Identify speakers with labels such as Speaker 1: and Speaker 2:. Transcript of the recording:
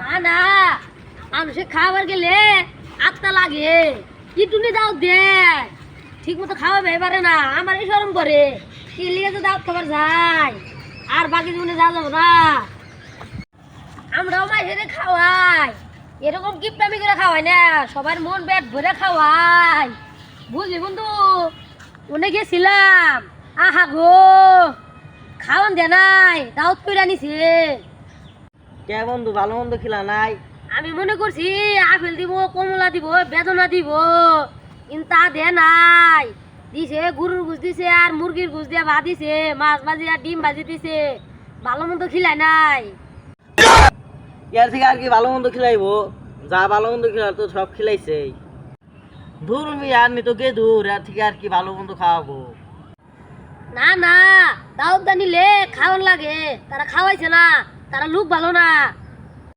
Speaker 1: না না। মানুষে খাবার গেলে আত্মা লাগে। কি টুনি দাও দে ঠিক মতো খাওয়াবে এবারে না। আমার এই সরম করে। লিগে তো দাওয়াত খাবার যায়। আর বাকি জীবনে যা যাব না। আমরাও মাঝে খাওয়াই। এরকম কিপটামি করে খাওয়াই না। সবার মন পেট ভরে খাওয়াই। বুঝলি বন্ধু? ওনে গেছিলাম। আহা গো। খাওয়ান দে নাই, দাওয়াত করে নিছে।
Speaker 2: কে বন্ধু ভালো মন্দ খিলা নাই?
Speaker 1: আমি মনে করছি আপেল দিব কমলা দিব বেদনা দিব কিন্তু তা দে নাই। দিছে গরুর গুছ দিছে আর মুরগির গুছ দিয়ে ভাত দিছে মাছ ভাজি আর ডিম ভাজি দিছে। ভালো মন্দ খিলাই নাই।
Speaker 2: ইয়ার থেকে আর কি ভালো মন্দ খিলাইবো? যা ভালো মন্দ খিলার তো সব খিলাইছে দূর মি আর নি তো গে দূর আর থেকে আর কি ভালো মন্দ খাওয়াবো?
Speaker 1: না না দাওয়াত দা নিলে খাওয়ান লাগে তারা খাওয়াইছে না। তারা লোক ভালো না।